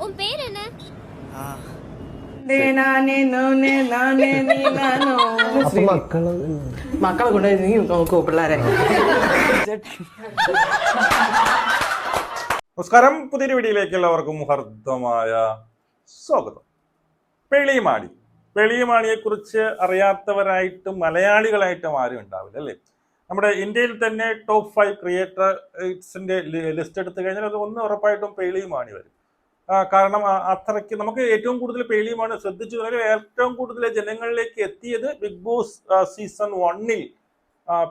உன் பேர் என்ன നാനേ നോനേ നാനേ നീ നാനോ അപ്പൊ മക്കള് മക്കളെ കൊണ്ടുപോയി നീ നോക്കൂ പിള്ളേരെ നമസ്കാരം പുതിയൊരു വീഡിയോയിലേക്ക് എല്ലാവർക്കും ഹർദ്ദമായ സ്വാഗതം പെളിയമാണി പെളിയമാണിയെ കുറിച്ച് അറിയാത്തവരായിട്ടും മലയാളികളായിട്ടും ആരും ഉണ്ടാവില്ല അല്ലേ നമ്മുടെ ഇന്ത്യയിൽ തന്നെ ടോപ്പ് ഫൈവ് ക്രിയേറ്റേഴ്സിന്റെ ലിസ്റ്റ് എടുത്തു കഴിഞ്ഞാൽ അത് ഒന്ന് ഉറപ്പായിട്ടും പേളിയുമാണി വരും ആ, കാരണം അത്രയ്ക്ക് നമുക്ക് ഏറ്റവും കൂടുതൽ പേളിയുമാണ് ശ്രദ്ധിച്ചു ഏറ്റവും കൂടുതൽ ജനങ്ങളിലേക്ക് എത്തിയത് ബിഗ് ബോസ് സീസൺ വണ്ണിൽ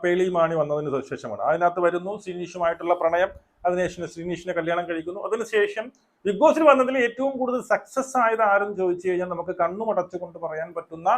പേളിയുമാണി വന്നതിന് ശേഷമാണ്. അതിനകത്ത് വരുന്നു ശ്രീനീഷുമായിട്ടുള്ള പ്രണയം. അതിനുശേഷം ശ്രീനീഷിനെ കല്യാണം കഴിക്കുന്നു. അതിനുശേഷം ബിഗ് ബോസിൽ വന്നതിൽ ഏറ്റവും കൂടുതൽ സക്സസ് ആയത് ആരെന്ന് ചോദിച്ചു കഴിഞ്ഞാൽ നമുക്ക് കണ്ണുമടച്ചുകൊണ്ട് പറയാൻ പറ്റുന്ന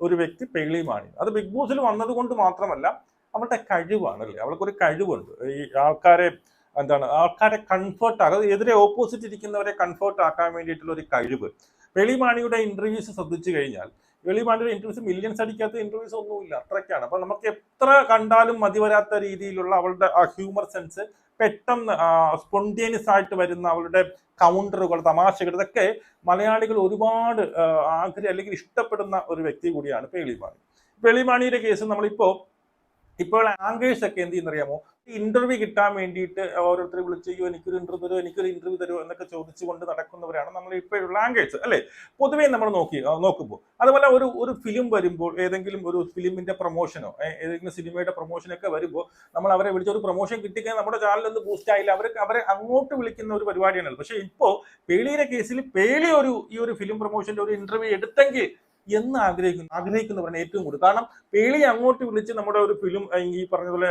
ഒരു വ്യക്തി പേളിയുമാണി അത് ബിഗ് ബോസിൽ വന്നതുകൊണ്ട് മാത്രമല്ല അവളുടെ കഴിവാണ് അല്ലേ അവൾക്കൊരു കഴിവുണ്ട്. ഈ ആൾക്കാരെ എന്താണ് ആൾക്കാരെ കംഫർട്ട് ആക്കുക എതിരെ ഓപ്പോസിറ്റ് ഇരിക്കുന്നവരെ കംഫർട്ട് ആക്കാൻ വേണ്ടിയിട്ടുള്ള ഒരു കഴിവ്. വെളിമാണിയുടെ ഇന്റർവ്യൂസ് ശ്രദ്ധിച്ചു കഴിഞ്ഞാൽ വെളിമാണിയുടെ ഇന്റർവ്യൂസ് മില്യൻസ് അടിക്കാത്ത ഇന്റർവ്യൂസ് ഒന്നുമില്ല അത്രയ്ക്കാണ്. അപ്പൊ നമുക്ക് എത്ര കണ്ടാലും മതി വരാത്ത രീതിയിലുള്ള അവളുടെ ആ ഹ്യൂമർ സെൻസ് പെട്ടെന്ന് സ്പോണ്ടേനിയസ് ആയിട്ട് വരുന്ന അവളുടെ കൗണ്ടറുകൾ തമാശകൾ ഇതൊക്കെ മലയാളികൾ ഒരുപാട് ആഗ്രഹം അല്ലെങ്കിൽ ഇഷ്ടപ്പെടുന്ന ഒരു വ്യക്തി കൂടിയാണ് വെളിമാണി വെളിമാണിയുടെ കേസ് നമ്മളിപ്പോ ഇപ്പോൾ ആങ്കേഴ്സ് ഒക്കെ എന്ത് ചെയ്യുന്നറിയാമോ? ഇന്റർവ്യൂ കിട്ടാൻ വേണ്ടിയിട്ട് ഓരോരുത്തരെ വിളിച്ച് അയ്യോ എനിക്കൊരു ഇന്റർവ്യൂ തരുമോ എനിക്കൊരു ഇന്റർവ്യൂ തരുമോ എന്നൊക്കെ ചോദിച്ചുകൊണ്ട് നടക്കുന്നവരാണ് നമ്മൾ ഇപ്പോഴുള്ള ആങ്കേഴ്സ് അല്ലേ? പൊതുവേ നമ്മൾ നോക്കി നോക്കുമ്പോൾ. അതുപോലെ ഒരു ഒരു ഫിലിം വരുമ്പോൾ ഏതെങ്കിലും ഒരു ഫിലിമിന്റെ പ്രൊമോഷനോ ഏതെങ്കിലും സിനിമയുടെ പ്രൊമോഷനൊക്കെ വരുമ്പോൾ നമ്മൾ അവരെ വിളിച്ച ഒരു പ്രൊമോഷൻ കിട്ടിക്കഴിഞ്ഞാൽ നമ്മുടെ ചാനൽ ഒന്ന് ബൂസ്റ്റ് ആയില്ല. അവർക്ക് അവരെ അങ്ങോട്ട് വിളിക്കുന്ന ഒരു പരിപാടിയാണല്ലോ പക്ഷേ ഇപ്പോൾ പേളിയുടെ കേസിൽ പേളി ഒരു ഈ ഒരു ഫിലിം പ്രൊമോഷന്റെ ഒരു ഇന്റർവ്യൂ എടുത്തെങ്കിൽ എന്ന് ആഗ്രഹിക്കുന്നു ആഗ്രഹിക്കുന്നു ആഗ്രഹിക്കുന്നവരാണ് ഏറ്റവും കൂടുതൽ. കാരണം പേളി അങ്ങോട്ട് വിളിച്ച് നമ്മുടെ ഒരു ഫിലിം ഈ പറഞ്ഞതുപോലെ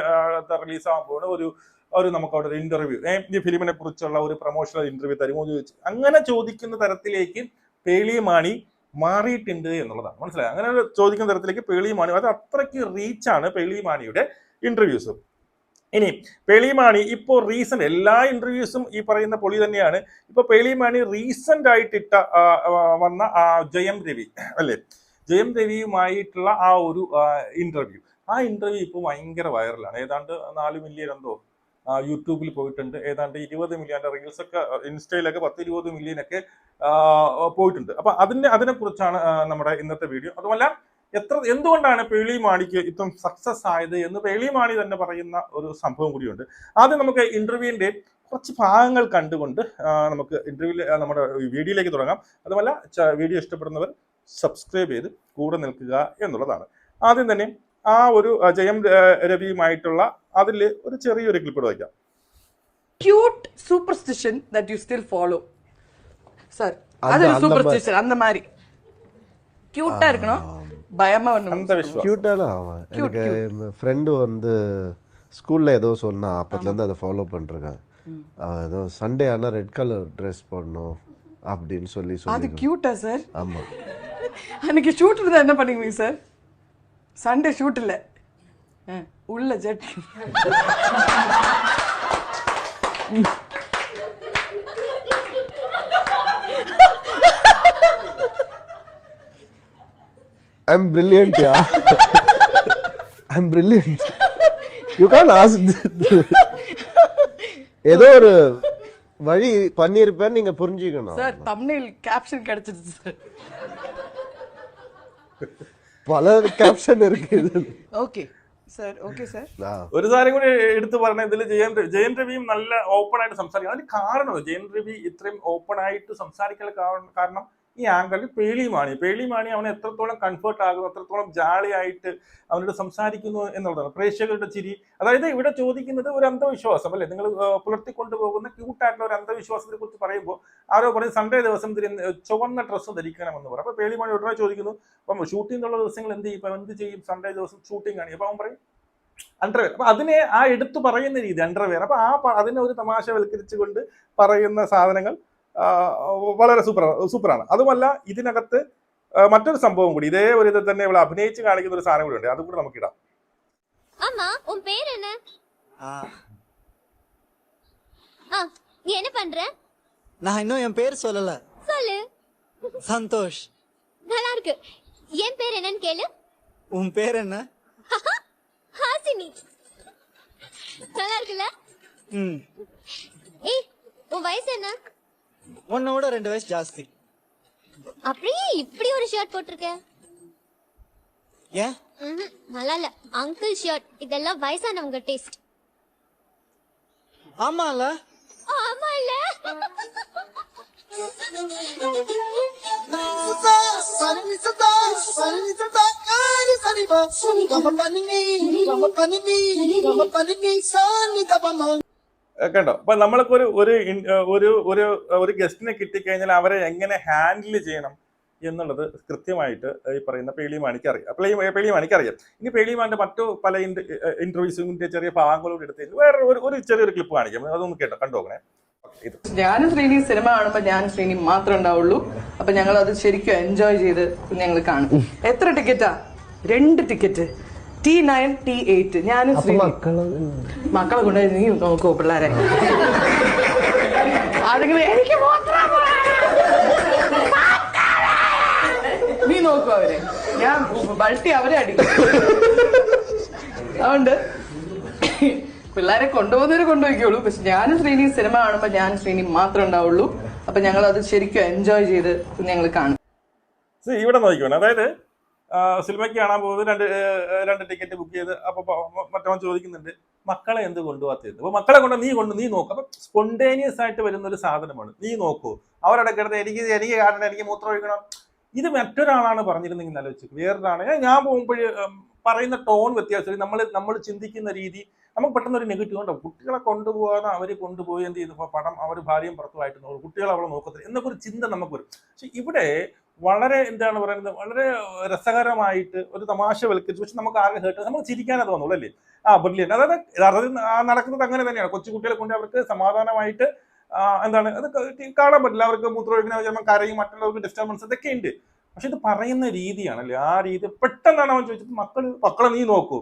റിലീസ് ആകാൻ പോകുന്ന ഒരു ഒരു നമുക്ക് അവിടെ ഒരു ഇന്റർവ്യൂ ഈ ഫിലിമിനെ കുറിച്ചുള്ള ഒരു പ്രൊമോഷണൽ ഇന്റർവ്യൂ തരുമോ ചോദിച്ചു അങ്ങനെ ചോദിക്കുന്ന തരത്തിലേക്ക് പേളി മാണി മാറിയിട്ടുണ്ട് എന്നുള്ളതാണ്. മനസ്സിലായി? അങ്ങനെ ചോദിക്കുന്ന തരത്തിലേക്ക് പേളി മാണി അത് അത്രയ്ക്ക് റീച്ചാണ് പേളി മാണിയുടെ ഇന്റർവ്യൂസ് ഇനി പേളിമാണി ഇപ്പോൾ റീസെന്റ് എല്ലാ ഇന്റർവ്യൂസും ഈ പറയുന്ന പൊളി തന്നെയാണ്. ഇപ്പൊ പേളിമാണി റീസെന്റ് ആയിട്ടിട്ട വന്ന ജയം രവി അല്ലേ? ജയം രവിയുമായിട്ടുള്ള ആ ഒരു ഇന്റർവ്യൂ ആ ഇന്റർവ്യൂ ഇപ്പോൾ ഭയങ്കര വൈറലാണ് ഏതാണ്ട് നാല് മില്യൺ എന്തോ യൂട്യൂബിൽ പോയിട്ടുണ്ട്. ഏതാണ്ട് ഇരുപത് മില്യൺ റീൽസ് ഒക്കെ ഇൻസ്റ്റയിലൊക്കെ പത്ത് ഇരുപത് മില്യൺ ഒക്കെ പോയിട്ടുണ്ട്. അപ്പൊ അതിന്റെ അതിനെ കുറിച്ചാണ് നമ്മുടെ ഇന്നത്തെ വീഡിയോ അതുമല്ല എത്ര എന്തുകൊണ്ടാണ് പേളി മാണിക്ക് ഇപ്പം സക്സസ് ആയത് എന്ന് പേളി മാണി തന്നെ പറയുന്ന ഒരു സംഭവം കൂടിയുണ്ട്. ആദ്യം നമുക്ക് ഇന്റർവ്യൂവിന്റെ കുറച്ച് ഭാഗങ്ങൾ കണ്ടുകൊണ്ട് നമുക്ക് ഇന്റർവ്യൂ നമ്മുടെ വീഡിയോയിലേക്ക് തുടങ്ങാം. അതുമല്ല വീഡിയോ ഇഷ്ടപ്പെടുന്നവർ സബ്സ്ക്രൈബ് ചെയ്ത് കൂടെ നിൽക്കുക എന്നുള്ളതാണ്. ആദ്യം തന്നെ ആ ഒരു ജയം രവിയുമായിട്ടുള്ള അതിൽ ഒരു ചെറിയൊരു ക്ലിപ്പ് വയ്ക്കാം. Cute superstition that you still follow sir അതൊരു സൂപ്പർസ്റ്റിഷൻ അന്ന മാതിരി ക്യൂട്ടാ ഇരിക്കണം பயமாக ஒன்று கியூட்டான அவன். எனக்கு ஃப்ரெண்டு வந்து ஸ்கூலில் ஏதோ சொன்னால் அப்போதுலேருந்து அதை ஃபாலோ பண்ணிருக்கேன் ஏதோ சண்டே ஆனால் ரெட் கலர் ட்ரெஸ் போடணும் அப்படின்னு சொல்லி சொல்லி அது கியூட்டா சார் ஆமாம் அன்னைக்கு ஷூட் இருந்தால் என்ன பண்ணுவீங்க சார் சண்டே ஷூட் இல்லை. உள்ள jet. I'm brilliant yeah I'm brilliant you can ask ஏதோ ஒரு வழி பண்ணியிருப்பேன்னு நீங்க புரிஞ்சுக்கணும் சார் தம்ப்நெயில் கேப்ஷன் கிடைச்சிருச்சு சார் பல கேப்ஷன் இருக்கு இது ஓகே சார் ஓகே சார் ஆ. ഒരു കാര്യം കൂടി എടുത്തു പറഞ്ഞ ഇതിൽ ജയൻ രവി- ജയൻ രവിയും നല്ല ഓപ്പൺ ആയിട്ട് സംസാരിക്കും അതിന് കാരണം ജയൻ രവി ഇത്രയും ഓപ്പൺ ആയിട്ട് സംസാരിക്കാൻ കാരണം കാരണം ഈ ആങ്കറിൽ പേളിമാണി പേളിമാണി അവൻ എത്രത്തോളം കംഫർട്ട് ആകുന്നു എത്രത്തോളം ജാളിയായിട്ട് അവനോട് സംസാരിക്കുന്നു എന്നുള്ളതാണ്. പ്രേക്ഷകരുടെ ചിരി. അതായത് ഇവിടെ ചോദിക്കുന്നത് ഒരു അന്ധവിശ്വാസം അല്ലേ? നിങ്ങൾ പുലർത്തിക്കൊണ്ടു പോകുന്ന ക്യൂട്ടായിട്ടുള്ള ഒരു അന്ധവിശ്വാസത്തെ കുറിച്ച് പറയുമ്പോൾ ആരോ പറയും സൺഡേ ദിവസം ചുവന്ന ഡ്രസ്സ് ധരിക്കണം എന്ന് പറയും അപ്പൊ പേളിമാണി ഉടനെ ചോദിക്കുന്നു അപ്പം ഷൂട്ടിംഗ് ഉള്ള ദിവസങ്ങൾ എന്ത് ചെയ്യും? ഇപ്പം എന്ത് ചെയ്യും? സൺഡേ ദിവസം ഷൂട്ടിംഗ് ആണ്. അപ്പൊ അവൻ പറയും അണ്ടർവെയർ അപ്പൊ അതിനെ ആ എടുത്തു പറയുന്ന രീതി അണ്ടർവെയർ അപ്പൊ ആ അതിനെ ഒരു തമാശ തമാശവൽക്കരിച്ചുകൊണ്ട് പറയുന്ന സാധനങ്ങൾ വളരെ സൂപ്പർ സൂപ്പറാണ് അതുമല്ല ഇതിനകത്ത് ആ, മറ്റൊരു സംഭവം കൂടി ഇതേ ഒരു ഇത് തന്നെ ഇവിടെ അഭിനയിച്ച് കാണിക്കുന്ന ഒരു സാധനം കൂടി ഉണ്ട് അതുകൂടി നമുക്ക് ഇടാം ஆமா உன் பேர் என்ன ஆ, ஆ நீ என்ன பண்ற நான் இன்னும் என் பேர் சொல்லல சொல்லு சந்தோஷ் நல்லா இருக்கு என் பேர் என்னன்னு கேளு உன் பேர் என்ன ஹாசினி நல்லா இருக்குல்ல ம் ஏய் உன் வயசு என்ன உன்னை விட ரெண்டு வயசு ஜாஸ்தி அப்படியே இப்படி ஒரு ஷர்ட் போட்டிருக்க ஏன் ம்ஹும், நல்லா இல்ல அங்கிள் ஷர்ட் இதெல்லாம் வயசானவங்க டேஸ்ட் ஆமால ஆமா இல்ல ഏഹ് കണ്ടോ അപ്പൊ നമ്മൾക്ക് ഒരു ഒരു ഒരു ഒരു ഒരു ഗസ്റ്റിനെ കിട്ടിക്കഴിഞ്ഞാൽ അവരെ എങ്ങനെ ഹാൻഡിൽ ചെയ്യണം എന്നുള്ളത് കൃത്യമായിട്ട് ഈ പറയുന്ന പേളി മാണിക്ക് അറിയാം. അപ്പോൾ ഈ പേളിമാണിക്ക് അറിയാം. ഇനി പേളി മാണിന്റെ മറ്റു പല ഇന്റർവ്യൂസിന്റെ ചെറിയ ഭാഗങ്ങളോട് എടുത്ത് വേറെ ഒരു ഒരു ചെറിയൊരു ക്ലിപ്പ് കാണിക്കാം. അതൊന്ന് കേട്ടോ കണ്ടോക്കണേ ഇത്. ഞാനും ശ്രീനി സിനിമ കാണുമ്പോ ഞാൻ ശ്രീനി മാത്രമേ ഉണ്ടാവുള്ളൂ. അപ്പൊ ഞങ്ങൾ അത് ശരിക്കും എൻജോയ് ചെയ്ത് ഞങ്ങൾ കാണും. എത്ര ടിക്കറ്റാ രണ്ട് ticket T nine T eight ഞാനും ശ്രീനി മക്കളെ കൊണ്ട് നീ നോക്കൂ പിള്ളേരെ. ആരെങ്കിലും എനിക്ക് നീ നോക്കൂ അവരെ. ഞാൻ ബൾട്ടി അവരെ അടിക്കും. അതുകൊണ്ട് പിള്ളേരെ കൊണ്ടുപോകുന്നവരെ കൊണ്ടുപോയിക്കോളൂ. പക്ഷെ ഞാനും ശ്രീനി സിനിമ കാണുമ്പോ ഞാൻ ശ്രീനി മാത്രം ഉണ്ടാവുള്ളൂ. അപ്പൊ ഞങ്ങൾ അത് ശരിക്കും എൻജോയ് ചെയ്ത് ഞങ്ങൾ കാണും. ഇവിടെ നോക്കിക്കോണം. അതായത് സിനിമയ്ക്ക് കാണാൻ പോകുന്നത് രണ്ട് രണ്ട് ടിക്കറ്റ് ബുക്ക് ചെയ്ത് അപ്പൊ മറ്റവൻ ചോദിക്കുന്നുണ്ട് മക്കളെ എന്ത് കൊണ്ടുപോകാത്തത്? അപ്പൊ മക്കളെ കൊണ്ട് നീ കൊണ്ട് നീ നോക്കും. അപ്പൊ സ്പോണ്ടേനിയസ് ആയിട്ട് വരുന്ന ഒരു സാധനമാണ്. നീ നോക്കൂ. അവരുടെ കിടന്ന് എനിക്ക് എനിക്ക് കാണണം എനിക്ക് മൂത്രം ഒഴിക്കണം. ഇത് മറ്റൊരാളാണ് പറഞ്ഞിരുന്നെങ്കിൽ ആലോചിച്ചു വേറൊരാണ് ഞാൻ പോകുമ്പോൾ പറയുന്ന ടോൺ വ്യത്യാസം നമ്മൾ നമ്മൾ ചിന്തിക്കുന്ന രീതി നമുക്ക് പെട്ടെന്ന് ഒരു നെഗറ്റീവ് ഉണ്ടാവും കുട്ടികളെ കൊണ്ടുപോകാതെ അവർ കൊണ്ടുപോയി എന്ത് ചെയ്തു? പടം അവർ ഭാര്യയും ഭർത്തമായിട്ട് നോക്കും. കുട്ടികളെ അവളെ നോക്കത്തില്ല. എന്നൊക്കെ ഒരു ചിന്ത നമുക്ക് വരും പക്ഷെ ഇവിടെ വളരെ എന്താണ് പറയുന്നത്? വളരെ രസകരമായിട്ട് ഒരു തമാശ വൽക്കരിച്ചു പക്ഷെ നമുക്ക് ആകെ ഹേർട്ട് നമുക്ക് ചിരിക്കാനേ തോന്നുള്ളൂ അല്ലേ? ആ ബ്രില്യൻ അതായത് യഥാർത്ഥത്തിൽ നടക്കുന്നത് അങ്ങനെ തന്നെയാണ്. കൊച്ചു കുട്ടികളെ കൊണ്ട് അവർക്ക് സമാധാനമായിട്ട് എന്താണ് അത് കാണാൻ പറ്റില്ല. അവർക്ക് മൂത്രമൊഴിക്കുന്ന ചിലപ്പോൾ കരയും മറ്റുള്ളവർക്ക് ഡിസ്റ്റർബൻസ് ഇതൊക്കെ ഉണ്ട്. പക്ഷെ ഇത് പറയുന്ന രീതിയാണല്ലേ? ആ രീതി പെട്ടെന്നാണ് അവൻ ചോദിച്ചത് മക്കൾ മക്കളെ നീ നോക്കൂ.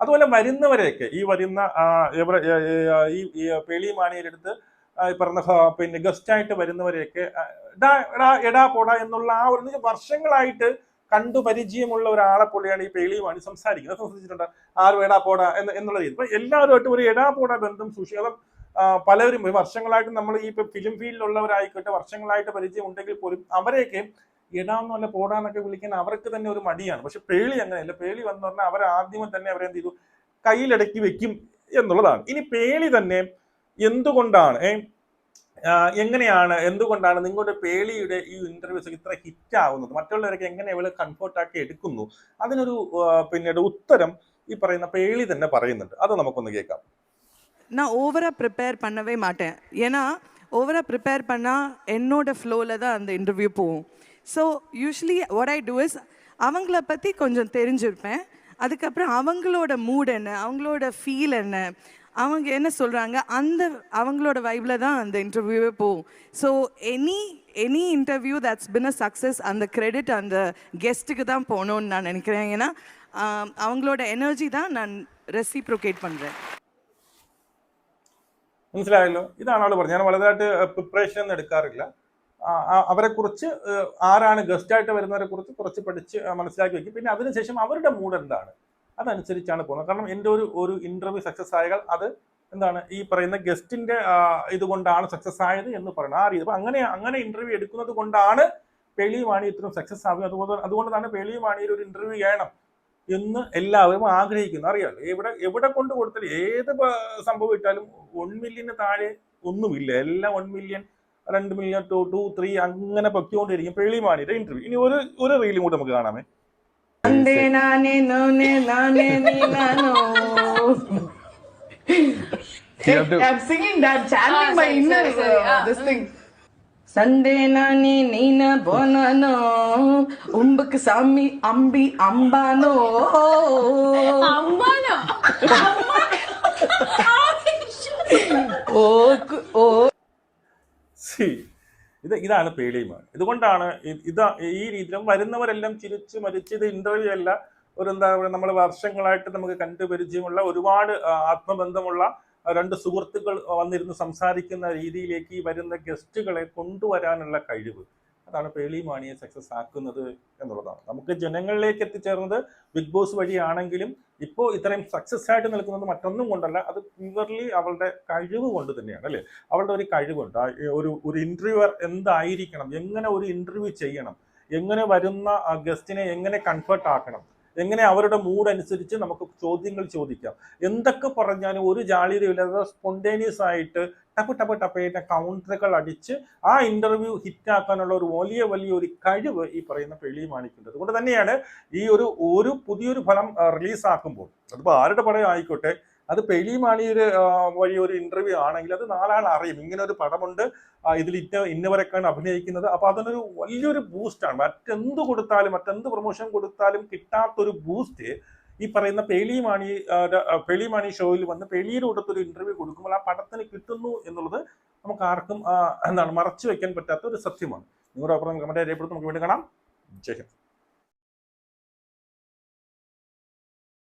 അതുപോലെ വരുന്നവരെയൊക്കെ ഈ വരുന്ന ഈ പേളി മാണിയരെടുത്ത് ആ, ഈ പറഞ്ഞ പിന്നെ ഗസ്റ്റ് ആയിട്ട് വരുന്നവരെയൊക്കെ എടാ എടാ എടാ പോടാ എന്നുള്ള ആ ഒരു വർഷങ്ങളായിട്ട് കണ്ടു പരിചയമുള്ള ഒരാളെ പോലെയാണ് ഈ പേളിയുമാണ് മാണി സംസാരിക്കുന്നത്. സംസാരിച്ചിട്ടുണ്ട് ആരും എടാ പോടാ എന്ന് എന്നുള്ള രീതി. ഇപ്പൊ എല്ലാവരുമായിട്ടും ഒരു എടാ പോടാ ബന്ധം സൂക്ഷിക്കും പലരും വർഷങ്ങളായിട്ട് നമ്മൾ ഈ ഫിലിം ഫീൽഡിലുള്ളവരായിക്കോട്ടെ വർഷങ്ങളായിട്ട് പരിചയം ഉണ്ടെങ്കിൽ പോലും അവരെയൊക്കെ ഇടാന്നല്ല പോടാന്നൊക്കെ വിളിക്കാൻ അവർക്ക് തന്നെ ഒരു മടിയാണ്. പക്ഷെ പേളി അങ്ങനെയല്ല. പേളി വന്നു പറഞ്ഞാൽ അവർ ആദ്യമേ തന്നെ അവരെന്ത് ചെയ്തു? കയ്യിലടക്കി വെക്കും എന്നുള്ളതാണ്. ഇനി പേളി തന്നെ എന്തുകൊണ്ടാണ് ഏ, ആ, എങ്ങനെയാണ് എന്തുകൊണ്ടാണ് നിങ്ങളുടെ പേളിയുടെ ഈ ഇന്റർവ്യൂസ് ഇത്ര ഹിറ്റ് ആവുന്നത് മറ്റുള്ളവരൊക്കെ എങ്ങനെ ഇവള് കംഫർട്ട് ആക്കി എടുക്കുന്നു അതിനൊരു ആ, പിന്നീട് ഉത്തരം ഈ പറയുന്ന പേളി തന്നെ പറയുന്നുണ്ട് അത് നമുക്കൊന്ന് கேட்காம் நான் ஓவராக ப்ரிப்பேர் பண்ணவே மாட்டேன் ஏன்னா ஓவராக ப்ரிப்பேர் பண்ணால் என்னோட ஃப்ளோவில் தான் அந்த இன்டர்வியூ போகும் so usually what I do is அவங்கள பற்றி கொஞ்சம் தெரிஞ்சிருப்பேன் அதுக்கப்புறம் அவங்களோட மூட் என்ன அவங்களோட ஃபீல் என்ன அவங்க என்ன சொல்கிறாங்க அந்த அவங்களோட வைப்பில் தான் அந்த இன்டர்வியூவே போகும் so any any interview that's been a success அந்த கிரெடிட் அந்த கெஸ்ட்டுக்கு தான் போகணும்னு நான் நினைக்கிறேன் ஏன்னா ஆம், அவங்களோட எனர்ஜி தான் நான் ரெசிப்ரோகேட் பண்ணுறேன் മനസ്സിലായല്ലോ ഇതാണ് ആള് പറഞ്ഞത് ഞാൻ വലുതായിട്ട് പ്രിപ്പറേഷൻ ഒന്നും എടുക്കാറില്ല അവരെ കുറിച്ച് ആരാണ് ഗസ്റ്റ് ആയിട്ട് വരുന്നവരെ കുറിച്ച് കുറച്ച് പഠിച്ച് ആ, മനസ്സിലാക്കി വെക്കും പിന്നെ അതിനുശേഷം അവരുടെ മൂഡ് എന്താണ് അതനുസരിച്ചാണ് പോകുന്നത്. കാരണം എന്റെ ഒരു ഒരു ഇന്റർവ്യൂ സക്സസ് ആയാൽ അത് എന്താണ്? ഈ പറയുന്ന ഗസ്റ്റിന്റെ ഇതുകൊണ്ടാണ് സക്സസ് ആയത് എന്ന് പറയുന്നത്. ആ രീതി. അങ്ങനെ അങ്ങനെ ഇന്റർവ്യൂ എടുക്കുന്നത് കൊണ്ടാണ് പേളി മാണി ഇത്രയും സക്സസ് ആവുക അതുകൊണ്ട് അതുകൊണ്ടാണ് പേളി ഒരു ഇന്റർവ്യൂ ചെയ്യണം എന്ന് എല്ലാവരും ആഗ്രഹിക്കുന്നു അറിയാമല്ലോ എവിടെ എവിടെ കൊണ്ട് കൊടുത്താലും ഏത് സംഭവം ഇട്ടാലും വൺ മില്യന് താഴെ ഒന്നുമില്ല. എല്ലാം വൺ മില്യൺ രണ്ട് മില്യൺ ടു ടു ത്രീ അങ്ങനെ പൊക്കിക്കൊണ്ടിരിക്കും പേളിയുമാണിയുടെ ഇന്റർവ്യൂ ഇനി ഒരു ഒരു റീലും കൂടെ നമുക്ക് കാണാമേ. అందే నా నేను నేనా నేను నాను singing that chanting my inner this thing சந்தேனானே நீன போனானோ உம்புக்கு சாமி அம்பி அம்பானோ அம்பானோ ஓ ஓ சி ഇത് ഇതാണ് പേടിയുമാണ് ഇതുകൊണ്ടാണ് ഇത് ഈ രീതിയിലും വരുന്നവരെല്ലാം ചിരിച്ച് മരിച്ച് ഇത് ഇന്റർവ്യൂ അല്ല ഒരു എന്താ പറയുക നമ്മൾ വർഷങ്ങളായിട്ട് നമുക്ക് കണ്ടുപരിചയമുള്ള ഒരുപാട് ആത്മബന്ധമുള്ള രണ്ട് സുഹൃത്തുക്കൾ വന്നിരുന്ന് സംസാരിക്കുന്ന രീതിയിലേക്ക് ഈ വരുന്ന ഗസ്റ്റുകളെ കൊണ്ടുവരാനുള്ള കഴിവ്. എന്താണ് പേളി മാണിയെ സക്സസ് ആക്കുന്നത് എന്നുള്ളതാണ്. നമുക്ക് ജനങ്ങളിലേക്ക് എത്തിച്ചേർന്നത് ബിഗ് ബോസ് വഴിയാണെങ്കിലും ഇപ്പോൾ ഇത്രയും സക്സസ് ആയിട്ട് നിൽക്കുന്നത് മറ്റൊന്നും കൊണ്ടല്ല അത് പ്യുവർലി അവളുടെ കഴിവ് കൊണ്ട് തന്നെയാണ് അല്ലേ? അവളുടെ ഒരു കഴിവുണ്ട്. ഒരു ഒരു ഇന്റർവ്യൂവർ എന്തായിരിക്കണം? എങ്ങനെ ഒരു ഇന്റർവ്യൂ ചെയ്യണം? എങ്ങനെ വരുന്ന ഗസ്റ്റിനെ എങ്ങനെ കൺഫർട്ട് ആക്കണം? എങ്ങനെ അവരുടെ മൂഡ് അനുസരിച്ച് നമുക്ക് ചോദ്യങ്ങൾ ചോദിക്കാം. എന്തൊക്കെ പറഞ്ഞാലും ഒരു ജാള്യതയില്ലാതെ സ്പോണ്ടേനിയസ് ആയിട്ട് ടപ്പ് ടപ്പ് ടപ്പേറ്റ കൗണ്ടറുകൾ അടിച്ച് ആ ഇന്റർവ്യൂ ഹിറ്റാക്കാനുള്ള ഒരു വലിയ വലിയ ഒരു കഴിവ് ഈ പറയുന്ന പെളി മാണിക്കുണ്ട്. അതുകൊണ്ട് തന്നെയാണ് ഈ ഒരു ഒരു പുതിയൊരു ഫലം റിലീസാക്കുമ്പോൾ അതിപ്പോൾ ആരുടെ പടം ആയിക്കോട്ടെ അത് പെലി മാണിയുടെ ആ, വഴി ഒരു ഇന്റർവ്യൂ ആണെങ്കിൽ അത് നാലാൾ അറിയും. ഇങ്ങനെ ഒരു പടമുണ്ട്. ഇതിൽ ഇന്ന ഇന്നവരൊക്കെയാണ് അഭിനയിക്കുന്നത്. അപ്പൊ അതിനൊരു വലിയൊരു ബൂസ്റ്റാണ് മറ്റെന്ത് കൊടുത്താലും മറ്റെന്ത് പ്രൊമോഷൻ കൊടുത്താലും കിട്ടാത്തൊരു ബൂസ്റ്റ് ഈ പറയുന്ന പേലിമാണി മാണി ആ, ര- ആ, പേളി മാണി ഷോയിൽ വന്ന് പേലിയുടെ കൂട്ടത്തൊരു ഇന്റർവ്യൂ കൊടുക്കുമ്പോൾ ആ പടത്തിന് കിട്ടുന്നു എന്നുള്ളത് നമുക്ക് ആർക്കും എന്താണ് മറച്ചു വെക്കാൻ പറ്റാത്ത ഒരു സത്യമാണ്. നിങ്ങളുടെ അപ്പുറം കമന്റ് രേഖപ്പെടുത്തി. നമുക്ക് വീണ്ടും കാണാം. ജയ്